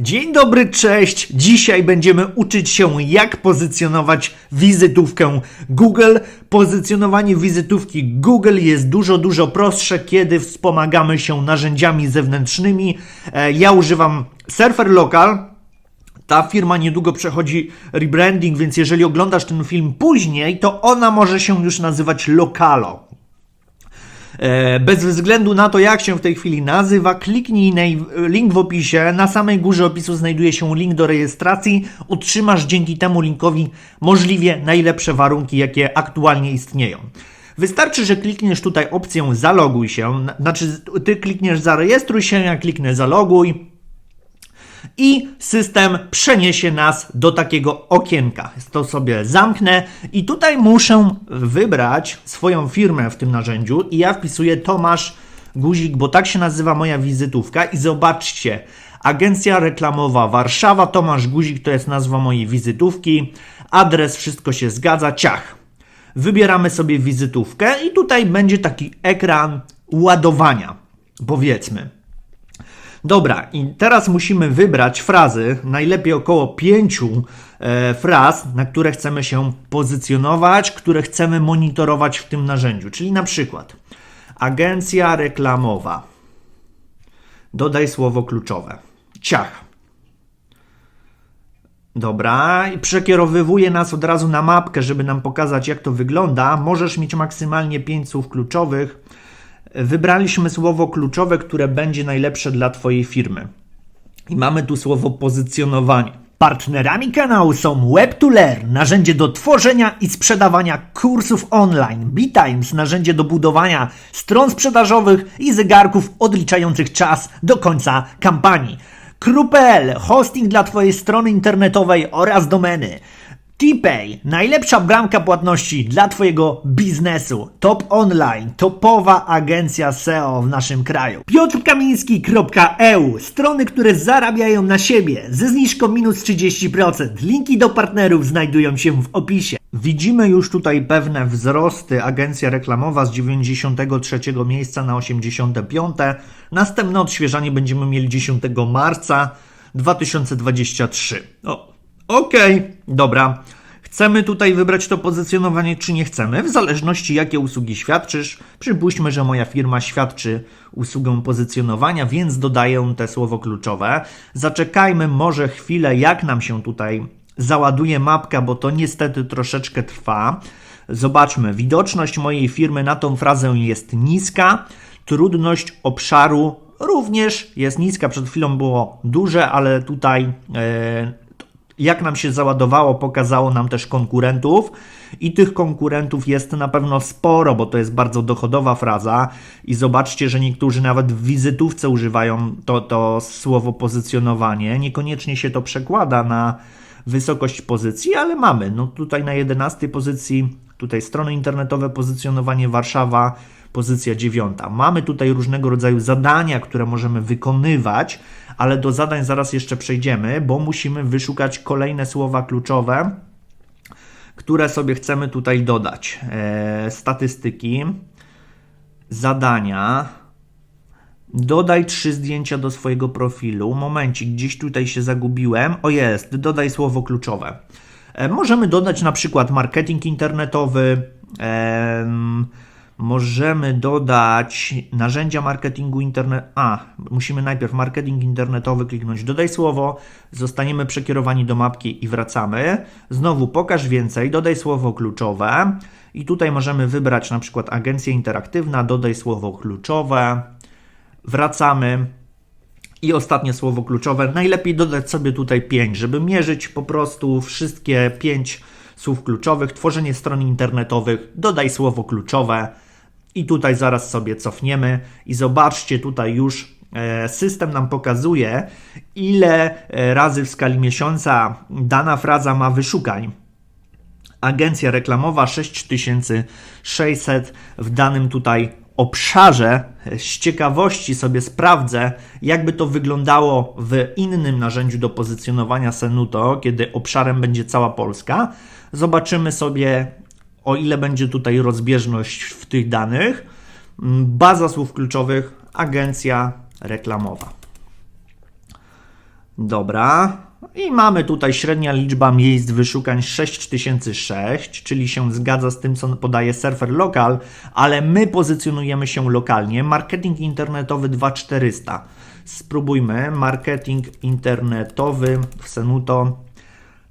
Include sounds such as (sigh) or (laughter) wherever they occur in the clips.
Dzień dobry, cześć! Dzisiaj będziemy uczyć się, jak pozycjonować wizytówkę Google. Pozycjonowanie wizytówki Google jest dużo, dużo prostsze, kiedy wspomagamy się narzędziami zewnętrznymi. E, Ja używam Surfer Local. Ta firma niedługo przechodzi rebranding, więc jeżeli oglądasz ten film później, to ona może się już nazywać Localo. E, Bez względu na to, jak się w tej chwili nazywa, kliknij link w opisie. Na samej górze opisu znajduje się link do rejestracji. Utrzymasz dzięki temu linkowi możliwie najlepsze warunki, jakie aktualnie istnieją. Wystarczy, że klikniesz tutaj opcję zaloguj się, na- znaczy ty klikniesz zarejestruj się, ja kliknę zaloguj i system przeniesie nas do takiego okienka. To sobie zamknę i tutaj muszę wybrać swoją firmę w tym narzędziu i ja wpisuję Tomasz Guzik, bo tak się nazywa moja wizytówka i zobaczcie, agencja reklamowa Warszawa, Tomasz Guzik to jest nazwa mojej wizytówki, adres, wszystko się zgadza, ciach. Wybieramy sobie wizytówkę i tutaj będzie taki ekran ładowania, powiedzmy. Dobra, i teraz musimy wybrać frazy, najlepiej około pięciu e, fraz, na które chcemy się pozycjonować, które chcemy monitorować w tym narzędziu. Czyli na przykład agencja reklamowa. Dodaj słowo kluczowe. Ciach. Dobra, i przekierowywuje nas od razu na mapkę, żeby nam pokazać, jak to wygląda. Możesz mieć maksymalnie 5 słów kluczowych. Wybraliśmy słowo kluczowe, które będzie najlepsze dla Twojej firmy. I mamy tu słowo pozycjonowanie. Partnerami kanału są Web2Learn, narzędzie do tworzenia i sprzedawania kursów online, BeTimes, narzędzie do budowania stron sprzedażowych i zegarków odliczających czas do końca kampanii. Kru.pl, hosting dla Twojej strony internetowej oraz domeny. TPay, najlepsza bramka płatności dla Twojego biznesu. Top Online, topowa agencja SEO w naszym kraju. piotrkamiński.eu, strony, które zarabiają na siebie ze zniżką minus 30%. Linki do partnerów znajdują się w opisie. Widzimy już tutaj pewne wzrosty. Agencja reklamowa z 93 miejsca na 85. Następne odświeżanie będziemy mieli 10 marca 2023. O, Okej, dobra. Chcemy tutaj wybrać to pozycjonowanie, czy nie chcemy, w zależności jakie usługi świadczysz. Przypuśćmy, że moja firma świadczy usługę pozycjonowania, więc dodaję te słowo kluczowe. Zaczekajmy może chwilę, jak nam się tutaj załaduje mapka, bo to niestety troszeczkę trwa. Zobaczmy, widoczność mojej firmy na tą frazę jest niska, trudność obszaru również jest niska. Przed chwilą było duże, ale tutaj. E, jak nam się załadowało, pokazało nam też konkurentów i tych konkurentów jest na pewno sporo, bo to jest bardzo dochodowa fraza i zobaczcie, że niektórzy nawet w wizytówce używają to, to słowo pozycjonowanie. Niekoniecznie się to przekłada na wysokość pozycji, ale mamy. No tutaj na 11 pozycji, tutaj strony internetowe, pozycjonowanie Warszawa, pozycja dziewiąta. Mamy tutaj różnego rodzaju zadania, które możemy wykonywać, ale do zadań zaraz jeszcze przejdziemy, bo musimy wyszukać kolejne słowa kluczowe, które sobie chcemy tutaj dodać. E, statystyki, zadania. Dodaj trzy zdjęcia do swojego profilu. Momencik, gdzieś tutaj się zagubiłem. O jest, dodaj słowo kluczowe. E, możemy dodać na przykład marketing internetowy. Możemy dodać narzędzia marketingu internet. A, musimy najpierw marketing internetowy kliknąć dodaj słowo, zostaniemy przekierowani do mapki i wracamy. Znowu pokaż więcej, dodaj słowo kluczowe i tutaj możemy wybrać na przykład agencja interaktywna, dodaj słowo kluczowe. Wracamy. I ostatnie słowo kluczowe. Najlepiej dodać sobie tutaj 5, żeby mierzyć po prostu wszystkie 5 słów kluczowych. Tworzenie stron internetowych, dodaj słowo kluczowe. I tutaj zaraz sobie cofniemy i zobaczcie tutaj już e, system nam pokazuje, ile e, razy w skali miesiąca dana fraza ma wyszukań. Agencja reklamowa 6600 w danym tutaj obszarze. Z ciekawości sobie sprawdzę, jakby to wyglądało w innym narzędziu do pozycjonowania Senuto, kiedy obszarem będzie cała Polska. Zobaczymy sobie, o ile będzie tutaj rozbieżność w tych danych. Baza słów kluczowych, agencja reklamowa. Dobra. I mamy tutaj średnia liczba miejsc wyszukań 6006, czyli się zgadza z tym, co podaje serwer lokal, ale my pozycjonujemy się lokalnie. Marketing internetowy 2400. Spróbujmy. Marketing internetowy w Senuto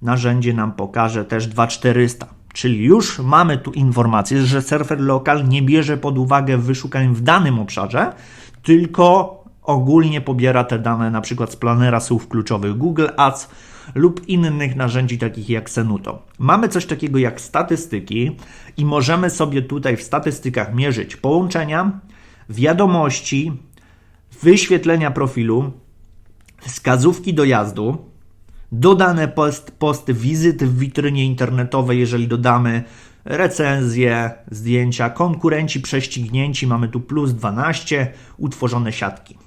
narzędzie nam pokaże też 2400. Czyli już mamy tu informację, że serwer lokal nie bierze pod uwagę wyszukań w danym obszarze, tylko ogólnie pobiera te dane przykład z planera słów kluczowych Google Ads lub innych narzędzi takich jak Senuto. Mamy coś takiego jak statystyki i możemy sobie tutaj w statystykach mierzyć połączenia, wiadomości, wyświetlenia profilu, wskazówki dojazdu, dodane post, posty, wizyty w witrynie internetowej, jeżeli dodamy recenzje, zdjęcia, konkurenci prześcignięci, mamy tu plus 12, utworzone siatki.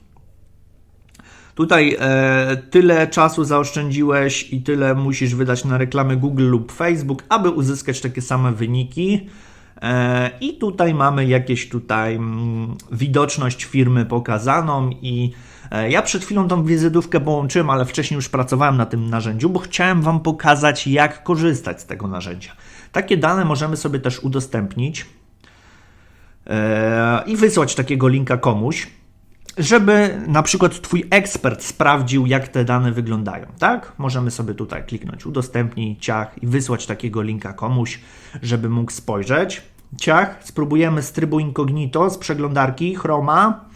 Tutaj e, tyle czasu zaoszczędziłeś i tyle musisz wydać na reklamy Google lub Facebook, aby uzyskać takie same wyniki. E, I tutaj mamy jakieś tutaj mm, widoczność firmy pokazaną i ja przed chwilą tą wizytówkę połączyłem, ale wcześniej już pracowałem na tym narzędziu, bo chciałem Wam pokazać, jak korzystać z tego narzędzia. Takie dane możemy sobie też udostępnić e, i wysłać takiego linka komuś, żeby na przykład Twój ekspert sprawdził, jak te dane wyglądają, tak? Możemy sobie tutaj kliknąć udostępnij, ciach i wysłać takiego linka komuś, żeby mógł spojrzeć. Ciach, spróbujemy z trybu incognito, z przeglądarki Chroma.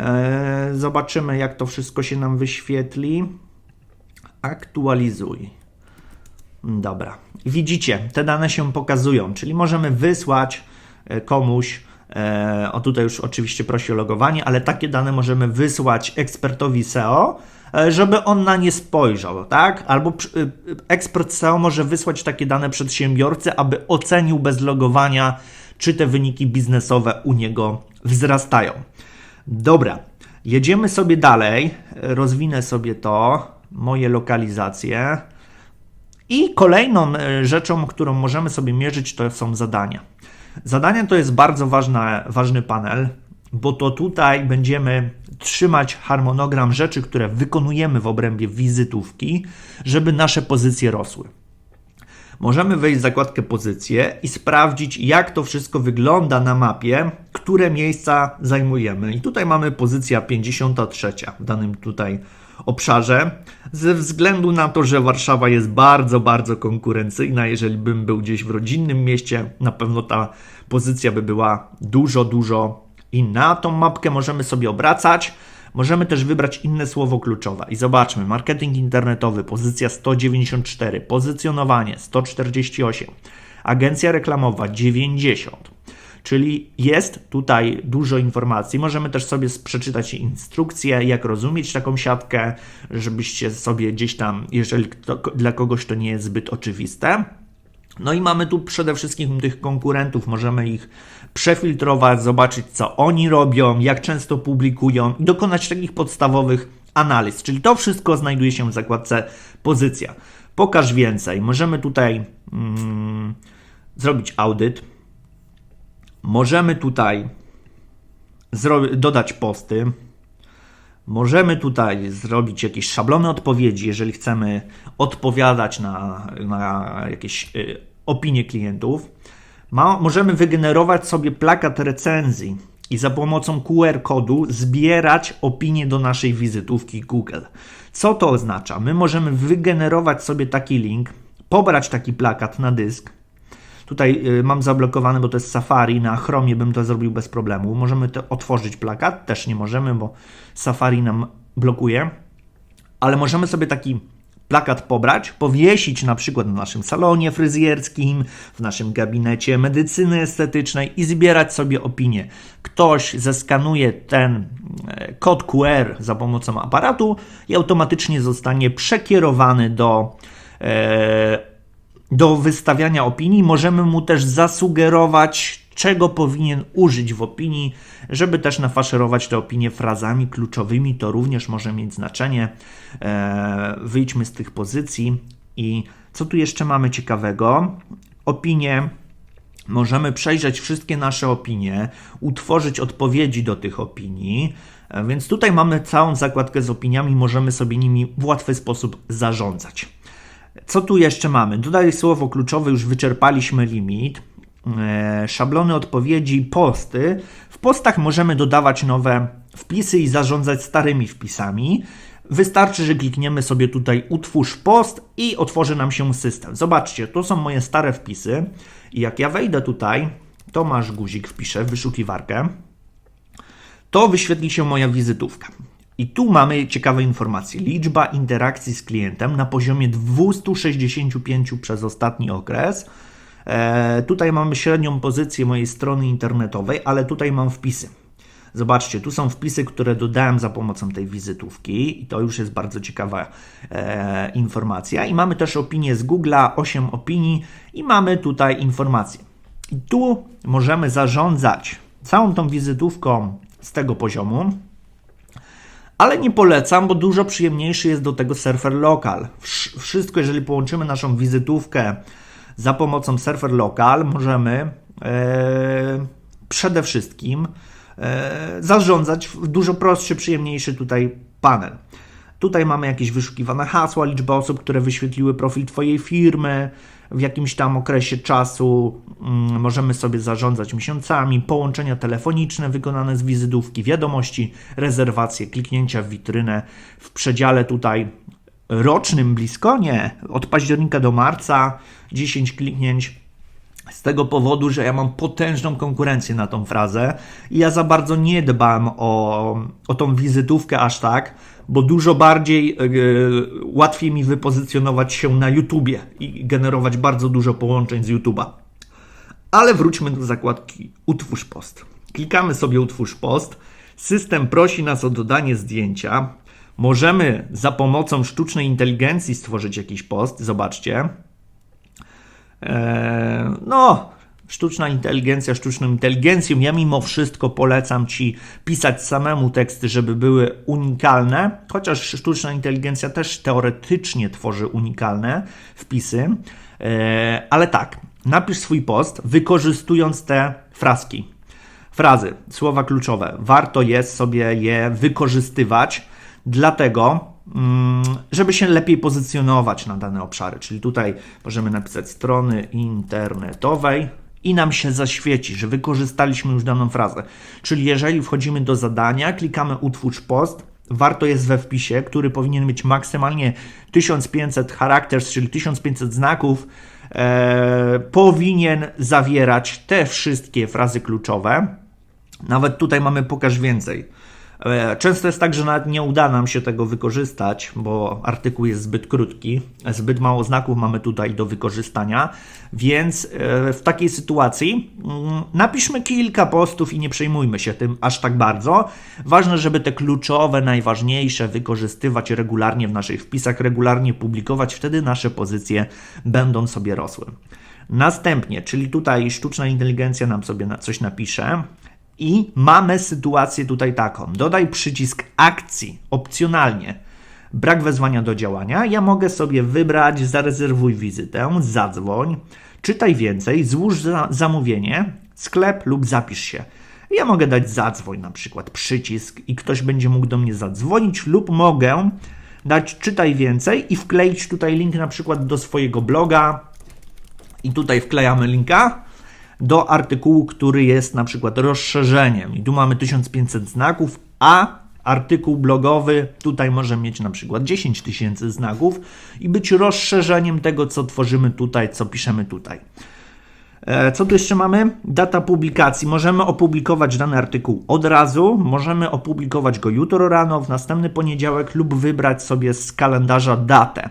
Eee, zobaczymy, jak to wszystko się nam wyświetli. Aktualizuj. Dobra. Widzicie, te dane się pokazują, czyli możemy wysłać e, komuś E, o tutaj już oczywiście prosi o logowanie, ale takie dane możemy wysłać ekspertowi SEO, e, żeby on na nie spojrzał, tak? Albo e, ekspert SEO może wysłać takie dane przedsiębiorcy, aby ocenił bez logowania, czy te wyniki biznesowe u niego wzrastają. Dobra, jedziemy sobie dalej. Rozwinę sobie to, moje lokalizacje. I kolejną rzeczą, którą możemy sobie mierzyć, to są zadania. Zadania to jest bardzo ważny panel, bo to tutaj będziemy trzymać harmonogram rzeczy, które wykonujemy w obrębie wizytówki, żeby nasze pozycje rosły. Możemy wejść w zakładkę pozycje i sprawdzić, jak to wszystko wygląda na mapie, które miejsca zajmujemy. I tutaj mamy pozycja 53 w danym tutaj obszarze, ze względu na to, że Warszawa jest bardzo, bardzo konkurencyjna. Jeżeli bym był gdzieś w rodzinnym mieście, na pewno ta pozycja by była dużo, dużo inna. Tą mapkę możemy sobie obracać. Możemy też wybrać inne słowo kluczowe i zobaczmy: marketing internetowy, pozycja 194, pozycjonowanie 148, agencja reklamowa 90. Czyli jest tutaj dużo informacji. Możemy też sobie przeczytać instrukcję, jak rozumieć taką siatkę, żebyście sobie gdzieś tam, jeżeli dla kogoś to nie jest zbyt oczywiste. No i mamy tu przede wszystkim tych konkurentów, możemy ich przefiltrować, zobaczyć co oni robią, jak często publikują i dokonać takich podstawowych analiz. Czyli to wszystko znajduje się w zakładce pozycja. Pokaż więcej. Możemy tutaj mm, zrobić audyt Możemy tutaj dodać posty. Możemy tutaj zrobić jakieś szablony odpowiedzi, jeżeli chcemy odpowiadać na, na jakieś y, opinie klientów. Ma, możemy wygenerować sobie plakat recenzji i za pomocą QR kodu zbierać opinie do naszej wizytówki Google. Co to oznacza? My możemy wygenerować sobie taki link, pobrać taki plakat na dysk, Tutaj y, mam zablokowany, bo to jest Safari, na Chromie bym to zrobił bez problemu. Możemy otworzyć plakat, też nie możemy, bo Safari nam blokuje, ale możemy sobie taki plakat pobrać, powiesić na przykład na naszym salonie fryzjerskim, w naszym gabinecie medycyny estetycznej i zbierać sobie opinie. Ktoś zeskanuje ten e, kod QR za pomocą aparatu i automatycznie zostanie przekierowany do e, do wystawiania opinii. Możemy mu też zasugerować, czego powinien użyć w opinii, żeby też nafaszerować te opinie frazami kluczowymi. To również może mieć znaczenie. E, wyjdźmy z tych pozycji i co tu jeszcze mamy ciekawego? Opinie. Możemy przejrzeć wszystkie nasze opinie, utworzyć odpowiedzi do tych opinii. E, Więc tutaj mamy całą zakładkę z opiniami, możemy sobie nimi w łatwy sposób zarządzać. Co tu jeszcze mamy? Tutaj słowo kluczowe, już wyczerpaliśmy limit. E, Szablony odpowiedzi, posty. W postach możemy dodawać nowe wpisy i zarządzać starymi wpisami. Wystarczy, że klikniemy sobie tutaj utwórz post i otworzy nam się system. Zobaczcie, to są moje stare wpisy i jak ja wejdę tutaj, Tomasz Guzik wpiszę w wyszukiwarkę, to wyświetli się moja wizytówka. I tu mamy ciekawe informacje. Liczba interakcji z klientem na poziomie 265 przez ostatni okres. E, tutaj mamy średnią pozycję mojej strony internetowej, ale tutaj mam wpisy. Zobaczcie, tu są wpisy, które dodałem za pomocą tej wizytówki i to już jest bardzo ciekawa e, informacja. I mamy też opinię z Google'a, 8 opinii i mamy tutaj informacje. I tu możemy zarządzać całą tą wizytówką z tego poziomu, ale nie polecam, bo dużo przyjemniejszy jest do tego surfer local. Wsz- Wszystko, jeżeli połączymy naszą wizytówkę za pomocą surfer local, możemy e, przede wszystkim e, zarządzać w dużo prostszy, przyjemniejszy tutaj panel. Tutaj mamy jakieś wyszukiwane hasła, liczba osób, które wyświetliły profil Twojej firmy w jakimś tam okresie czasu. Mm, Możemy sobie zarządzać miesiącami, połączenia telefoniczne wykonane z wizytówki, wiadomości, rezerwacje, kliknięcia w witrynę w przedziale tutaj rocznym blisko, nie, od października do marca 10 kliknięć z tego powodu, że ja mam potężną konkurencję na tą frazę i ja za bardzo nie dbam o, o tą wizytówkę aż tak, bo dużo bardziej e, łatwiej mi wypozycjonować się na YouTubie i generować bardzo dużo połączeń z YouTuba. Ale wróćmy do zakładki Utwórz post. Klikamy sobie Utwórz post. System prosi nas o dodanie zdjęcia. Możemy za pomocą sztucznej inteligencji stworzyć jakiś post. Zobaczcie. Eee, no, sztuczna inteligencja, sztuczną inteligencją. Ja mimo wszystko polecam Ci pisać samemu teksty, żeby były unikalne, chociaż sztuczna inteligencja też teoretycznie tworzy unikalne wpisy. Eee, ale tak, napisz swój post wykorzystując te fraski. Frazy, słowa kluczowe. Warto jest sobie je wykorzystywać, dlatego, mm, żeby się lepiej pozycjonować na dane obszary. Czyli tutaj możemy napisać strony internetowej i nam się zaświeci, że wykorzystaliśmy już daną frazę. Czyli jeżeli wchodzimy do zadania, klikamy utwórz post, warto jest we wpisie, który powinien mieć maksymalnie 1500 characters, czyli 1500 znaków, e, powinien zawierać te wszystkie frazy kluczowe. Nawet tutaj mamy pokaż więcej. E, Często jest tak, że nawet nie uda nam się tego wykorzystać, bo artykuł jest zbyt krótki, zbyt mało znaków mamy tutaj do wykorzystania, więc e, w takiej sytuacji mm, napiszmy kilka postów i nie przejmujmy się tym aż tak bardzo. Ważne, żeby te kluczowe, najważniejsze wykorzystywać regularnie w naszych wpisach, regularnie publikować, wtedy nasze pozycje będą sobie rosły. Następnie, czyli tutaj sztuczna inteligencja nam sobie coś napisze, i mamy sytuację tutaj taką. Dodaj przycisk akcji opcjonalnie. Brak wezwania do działania. Ja mogę sobie wybrać zarezerwuj wizytę, zadzwoń, czytaj więcej, złóż za zamówienie, sklep lub zapisz się. Ja mogę dać zadzwoń na przykład przycisk i ktoś będzie mógł do mnie zadzwonić lub mogę dać czytaj więcej i wkleić tutaj link na przykład do swojego bloga i tutaj wklejamy linka do artykułu, który jest na przykład rozszerzeniem. I tu mamy 1500 znaków, a artykuł blogowy tutaj może mieć na przykład 10 tysięcy znaków i być rozszerzeniem tego, co tworzymy tutaj, co piszemy tutaj. E, Co tu jeszcze mamy? Data publikacji. Możemy opublikować dany artykuł od razu, możemy opublikować go jutro rano, w następny poniedziałek lub wybrać sobie z kalendarza datę.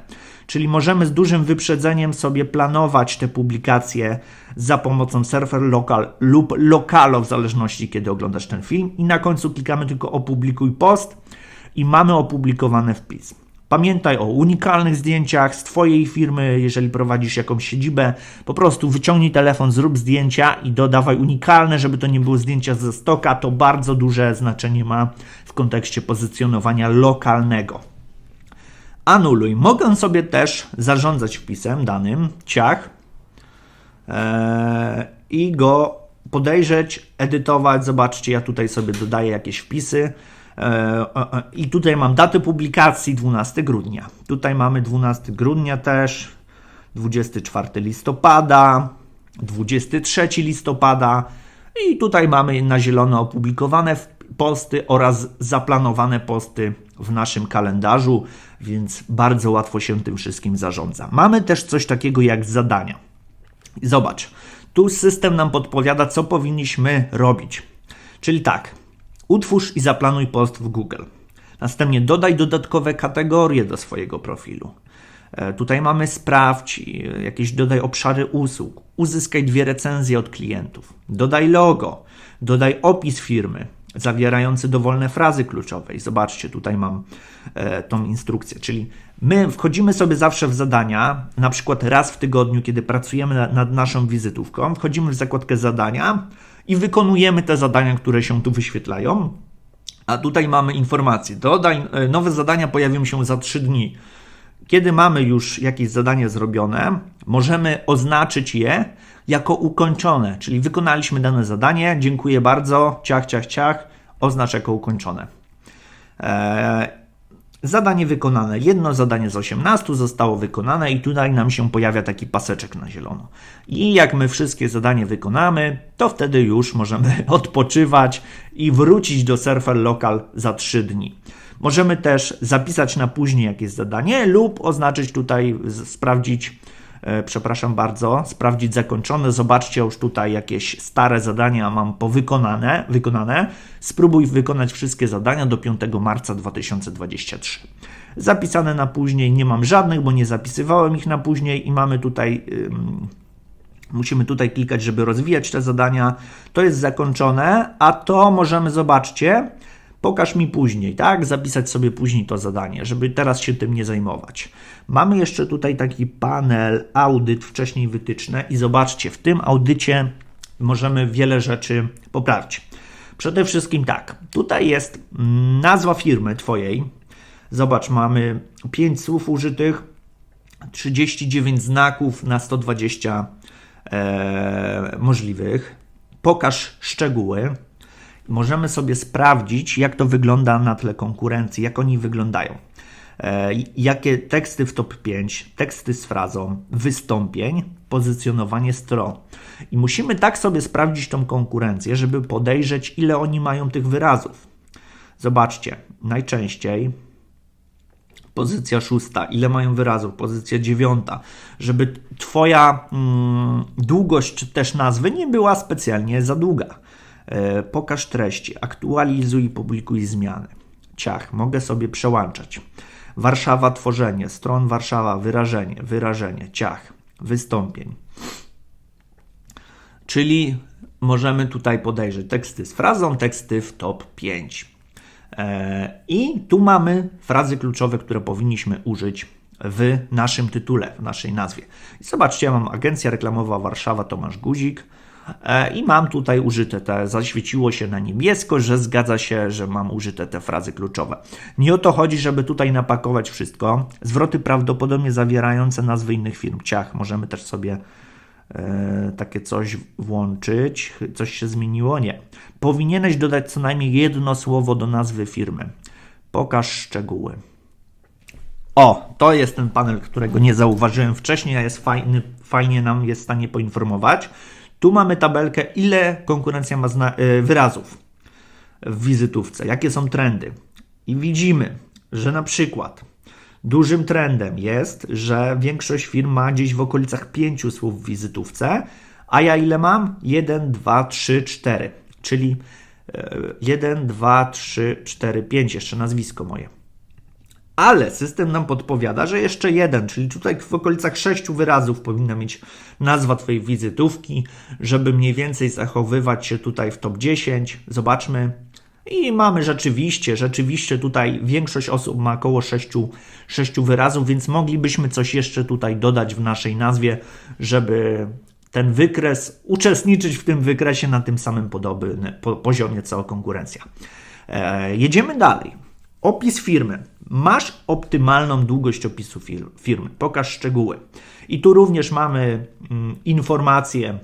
Czyli możemy z dużym wyprzedzeniem sobie planować te publikacje za pomocą Surfer Local lub Lokalo, w zależności kiedy oglądasz ten film. I na końcu klikamy tylko opublikuj post i mamy opublikowany wpis. Pamiętaj o unikalnych zdjęciach z Twojej firmy, jeżeli prowadzisz jakąś siedzibę. Po prostu wyciągnij telefon, zrób zdjęcia i dodawaj unikalne, żeby to nie były zdjęcia ze stoka. To bardzo duże znaczenie ma w kontekście pozycjonowania lokalnego. Anuluj. Mogę sobie też zarządzać wpisem danym, ciach, e, i go podejrzeć, edytować. Zobaczcie, ja tutaj sobie dodaję jakieś wpisy. E, I tutaj mam datę publikacji 12 grudnia. Tutaj mamy 12 grudnia też, 24 listopada, 23 listopada i tutaj mamy na zielono opublikowane posty oraz zaplanowane posty w naszym kalendarzu, więc bardzo łatwo się tym wszystkim zarządza. Mamy też coś takiego jak zadania. Zobacz, tu system nam podpowiada, co powinniśmy robić. Czyli tak, utwórz i zaplanuj post w Google. Następnie dodaj dodatkowe kategorie do swojego profilu. E, tutaj mamy sprawdź, jakieś dodaj obszary usług, uzyskaj dwie recenzje od klientów, dodaj logo, dodaj opis firmy zawierający dowolne frazy kluczowe. I zobaczcie, tutaj mam e, tą instrukcję, czyli my wchodzimy sobie zawsze w zadania, na przykład raz w tygodniu, kiedy pracujemy nad, nad naszą wizytówką, wchodzimy w zakładkę zadania i wykonujemy te zadania, które się tu wyświetlają. A tutaj mamy informację, dodaj, e, nowe zadania pojawią się za 3 dni. Kiedy mamy już jakieś zadanie zrobione, możemy oznaczyć je jako ukończone, czyli wykonaliśmy dane zadanie, dziękuję bardzo, ciach, ciach, ciach, oznacz jako ukończone. Eee, zadanie wykonane. Jedno zadanie z 18 zostało wykonane i tutaj nam się pojawia taki paseczek na zielono. I jak my wszystkie zadania wykonamy, to wtedy już możemy (laughs) odpoczywać i wrócić do Surfer Local za 3 dni. Możemy też zapisać na później jakieś zadanie lub oznaczyć tutaj, sprawdzić, e, przepraszam bardzo, sprawdzić zakończone. Zobaczcie już tutaj jakieś stare zadania mam powykonane, wykonane. Spróbuj wykonać wszystkie zadania do 5 marca 2023. Zapisane na później nie mam żadnych, bo nie zapisywałem ich na później i mamy tutaj. Musimy tutaj klikać, żeby rozwijać te zadania. To jest zakończone, a to możemy, zobaczcie, Pokaż mi później, tak? Zapisać sobie później to zadanie, żeby teraz się tym nie zajmować. Mamy jeszcze tutaj taki panel, audyt, wcześniej wytyczne i zobaczcie, w tym audycie możemy wiele rzeczy poprawić. Przede wszystkim tak, tutaj jest nazwa firmy Twojej. Zobacz, mamy 5 słów użytych, 39 znaków na 120 e, możliwych. Pokaż szczegóły możemy sobie sprawdzić, jak to wygląda na tle konkurencji, jak oni wyglądają. E, jakie teksty w top 5, teksty z frazą, wystąpień, pozycjonowanie stron. I musimy tak sobie sprawdzić tą konkurencję, żeby podejrzeć, ile oni mają tych wyrazów. Zobaczcie, najczęściej pozycja szósta, ile mają wyrazów, pozycja dziewiąta, żeby Twoja mm, długość też nazwy nie była specjalnie za długa. E, pokaż treści, aktualizuj i publikuj zmiany. Ciach, mogę sobie przełączać. Warszawa, tworzenie, stron Warszawa, wyrażenie, wyrażenie, ciach, wystąpień. Czyli możemy tutaj podejrzeć teksty z frazą, teksty w top 5. E, I tu mamy frazy kluczowe, które powinniśmy użyć w naszym tytule, w naszej nazwie. I zobaczcie, ja mam agencja reklamowa Warszawa Tomasz Guzik I mam tutaj użyte te, zaświeciło się na niebiesko, że zgadza się, że mam użyte te frazy kluczowe. Nie o to chodzi, żeby tutaj napakować wszystko. Zwroty prawdopodobnie zawierające nazwy innych firm. Ciach, możemy też sobie e, takie coś włączyć. Coś się zmieniło? Nie. Powinieneś dodać co najmniej jedno słowo do nazwy firmy. Pokaż szczegóły. O, to jest ten panel, którego nie zauważyłem wcześniej, a jest fajny, fajnie nam jest w stanie poinformować. Tu mamy tabelkę, ile konkurencja ma e, wyrazów w wizytówce, jakie są trendy. I widzimy, że na przykład dużym trendem jest, że większość firm ma gdzieś w okolicach 5 słów w wizytówce, a ja ile mam? 1, 2, 3, 4. Czyli 1, 2, 3, 4, 5, jeszcze nazwisko moje ale system nam podpowiada, że jeszcze jeden, czyli tutaj w okolicach sześciu wyrazów powinna mieć nazwa Twojej wizytówki, żeby mniej więcej zachowywać się tutaj w top 10. Zobaczmy. I mamy rzeczywiście, rzeczywiście tutaj większość osób ma około 6, 6 wyrazów, więc moglibyśmy coś jeszcze tutaj dodać w naszej nazwie, żeby ten wykres, uczestniczyć w tym wykresie na tym samym podobnym poziomie co konkurencja. E, jedziemy dalej. Opis firmy. Masz optymalną długość opisu firmy. Pokaż szczegóły. I tu również mamy mm, informacje,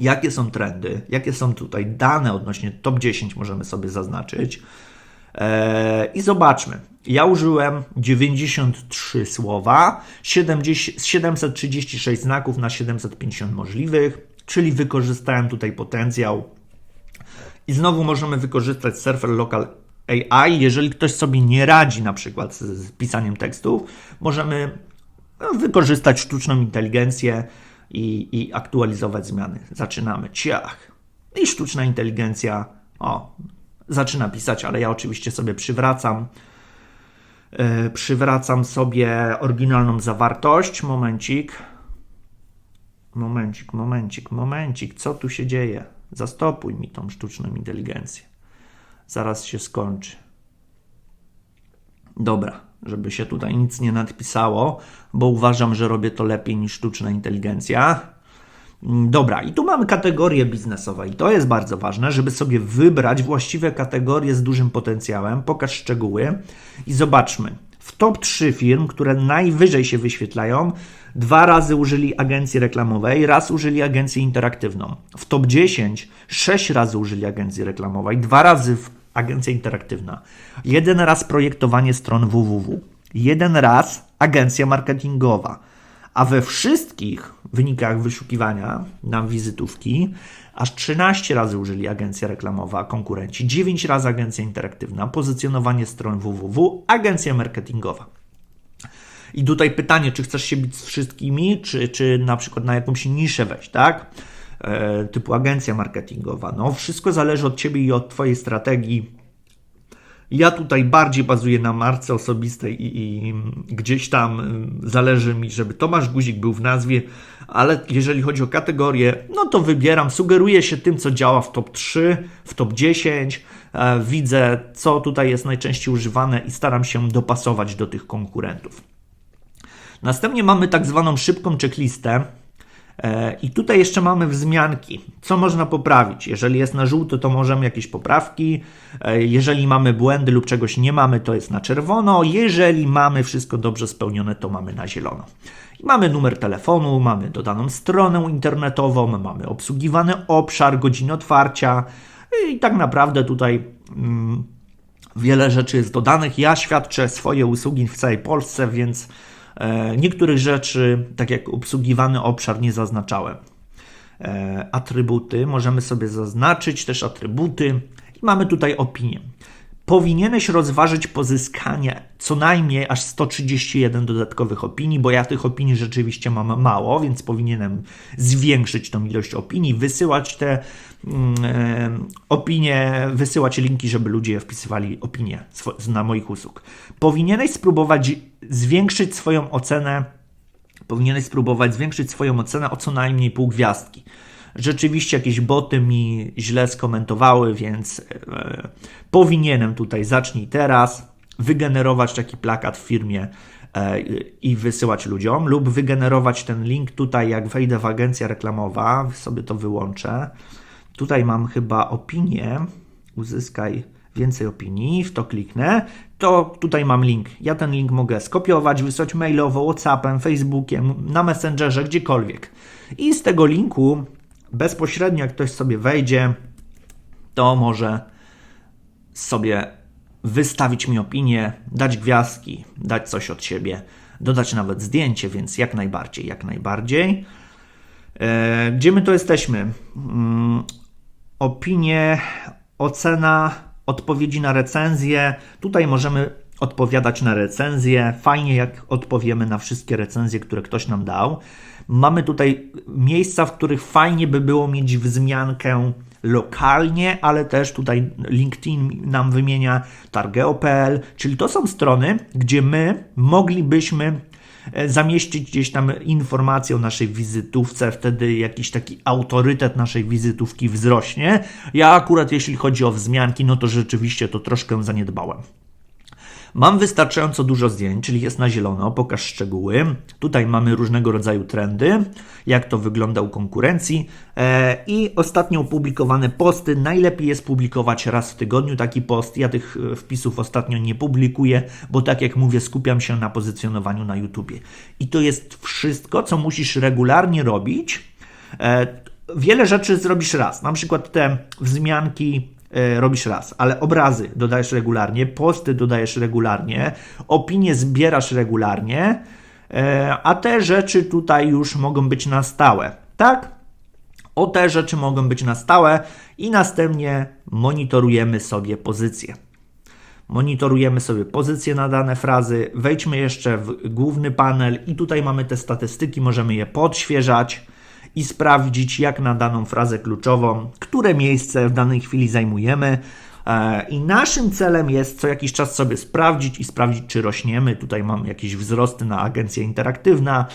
jakie są trendy, jakie są tutaj dane odnośnie top 10 możemy sobie zaznaczyć. E, I zobaczmy. Ja użyłem 93 słowa, 70, 736 znaków na 750 możliwych, czyli wykorzystałem tutaj potencjał. I znowu możemy wykorzystać Surfer Local AI. Jeżeli ktoś sobie nie radzi na przykład z, pisaniem tekstów, możemy no, wykorzystać sztuczną inteligencję i, i aktualizować zmiany. Zaczynamy. Ciach. I sztuczna inteligencja o, zaczyna pisać, ale ja oczywiście sobie przywracam. Yy, przywracam sobie oryginalną zawartość. Momencik. Momencik, momencik, momencik. Co tu się dzieje? Zastopuj mi tą sztuczną inteligencję. Zaraz się skończy. Dobra, żeby się tutaj nic nie nadpisało, bo uważam, że robię to lepiej niż sztuczna inteligencja. Dobra, i tu mamy kategorię biznesowe, i to jest bardzo ważne, żeby sobie wybrać właściwe kategorie z dużym potencjałem. Pokaż szczegóły i zobaczmy. W top 3 firm, które najwyżej się wyświetlają, dwa razy użyli agencji reklamowej, raz użyli agencję interaktywną. W top 10 sześć razy użyli agencji reklamowej, dwa razy agencja interaktywna, jeden raz projektowanie stron www, jeden raz agencja marketingowa. A we wszystkich wynikach wyszukiwania na wizytówki aż 13 razy użyli agencja reklamowa, konkurenci, 9 razy agencja interaktywna, pozycjonowanie stron www, agencja marketingowa. I tutaj pytanie, czy chcesz się bić z wszystkimi, czy, czy na przykład na jakąś niszę wejść, tak? E, typu agencja marketingowa. No, wszystko zależy od Ciebie i od Twojej strategii ja tutaj bardziej bazuję na marce osobistej i, i, gdzieś tam y, zależy mi, żeby Tomasz Guzik był w nazwie, ale jeżeli chodzi o kategorię, no to wybieram, sugeruję się tym, co działa w top 3, w top 10, e, widzę, co tutaj jest najczęściej używane i staram się dopasować do tych konkurentów. Następnie mamy tak zwaną szybką checklistę, I tutaj jeszcze mamy wzmianki, co można poprawić. Jeżeli jest na żółto, to możemy jakieś poprawki. E, jeżeli mamy błędy lub czegoś nie mamy, to jest na czerwono. Jeżeli mamy wszystko dobrze spełnione, to mamy na zielono. I mamy numer telefonu, mamy dodaną stronę internetową, mamy obsługiwany obszar, godziny otwarcia. I tak naprawdę tutaj mm, wiele rzeczy jest dodanych. Ja świadczę swoje usługi w całej Polsce, więc E, niektórych rzeczy, tak jak obsługiwany obszar, nie zaznaczałem. E, atrybuty, możemy sobie zaznaczyć też atrybuty i mamy tutaj opinię. Powinieneś rozważyć pozyskanie co najmniej aż 131 dodatkowych opinii, bo ja tych opinii rzeczywiście mam mało, więc powinienem zwiększyć tą ilość opinii, wysyłać te mm, e, opinie, wysyłać linki, żeby ludzie wpisywali opinie na moich usług. Powinieneś spróbować zwiększyć swoją ocenę, powinieneś spróbować zwiększyć swoją ocenę o co najmniej pół gwiazdki. Rzeczywiście jakieś boty mi źle skomentowały, więc e, powinienem tutaj zacznij teraz wygenerować taki plakat w firmie e, i wysyłać ludziom, lub wygenerować ten link tutaj, jak wejdę w agencja reklamowa, sobie to wyłączę. Tutaj mam chyba opinię, uzyskaj więcej opinii, w to kliknę, to tutaj mam link. Ja ten link mogę skopiować, wysłać mailowo, WhatsAppem, Facebookiem, na Messengerze, gdziekolwiek. I z tego linku bezpośrednio, jak ktoś sobie wejdzie, to może sobie wystawić mi opinię, dać gwiazdki, dać coś od siebie, dodać nawet zdjęcie, więc jak najbardziej, jak najbardziej. E, gdzie my to jesteśmy? Mm, opinie, ocena odpowiedzi na recenzję. Tutaj możemy odpowiadać na recenzję. Fajnie, jak odpowiemy na wszystkie recenzje, które ktoś nam dał. Mamy tutaj miejsca, w których fajnie by było mieć wzmiankę lokalnie, ale też tutaj LinkedIn nam wymienia targeo.pl, czyli to są strony, gdzie my moglibyśmy E, zamieścić gdzieś tam informację o naszej wizytówce, wtedy jakiś taki autorytet naszej wizytówki wzrośnie. Ja akurat jeśli chodzi o wzmianki, no to rzeczywiście to troszkę zaniedbałem. Mam wystarczająco dużo zdjęć, czyli jest na zielono, pokaż szczegóły. Tutaj mamy różnego rodzaju trendy, jak to wygląda u konkurencji. E, I ostatnio opublikowane posty. Najlepiej jest publikować raz w tygodniu taki post. Ja tych e, wpisów ostatnio nie publikuję, bo tak jak mówię, skupiam się na pozycjonowaniu na YouTubie. I to jest wszystko, co musisz regularnie robić. E, wiele rzeczy zrobisz raz, na przykład te wzmianki robisz raz, ale obrazy dodajesz regularnie, posty dodajesz regularnie, opinie zbierasz regularnie, e, a te rzeczy tutaj już mogą być na stałe, tak? O te rzeczy mogą być na stałe i następnie monitorujemy sobie pozycję. Monitorujemy sobie pozycję na dane frazy. Wejdźmy jeszcze w główny panel i tutaj mamy te statystyki, możemy je podświeżać i sprawdzić, jak na daną frazę kluczową, które miejsce w danej chwili zajmujemy. E, I naszym celem jest co jakiś czas sobie sprawdzić i sprawdzić, czy rośniemy. Tutaj mamy jakieś wzrosty na agencja interaktywna.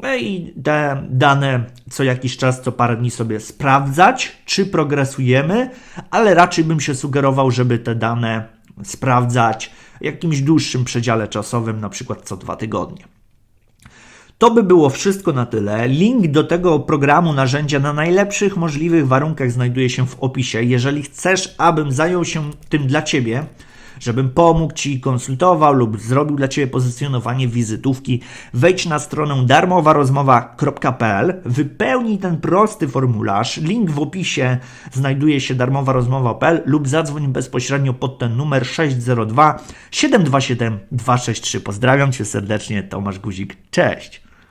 No i te dane co jakiś czas, co parę dni sobie sprawdzać, czy progresujemy, ale raczej bym się sugerował, żeby te dane sprawdzać w jakimś dłuższym przedziale czasowym, na przykład co dwa tygodnie. To by było wszystko na tyle. Link do tego programu narzędzia na najlepszych możliwych warunkach znajduje się w opisie. Jeżeli chcesz, abym zajął się tym dla Ciebie, żebym pomógł Ci, konsultował lub zrobił dla Ciebie pozycjonowanie wizytówki, wejdź na stronę darmowarozmowa.pl, wypełnij ten prosty formularz. Link w opisie znajduje się darmowarozmowa.pl lub zadzwoń bezpośrednio pod ten numer 602 727 263. Pozdrawiam Cię serdecznie, Tomasz Guzik. Cześć!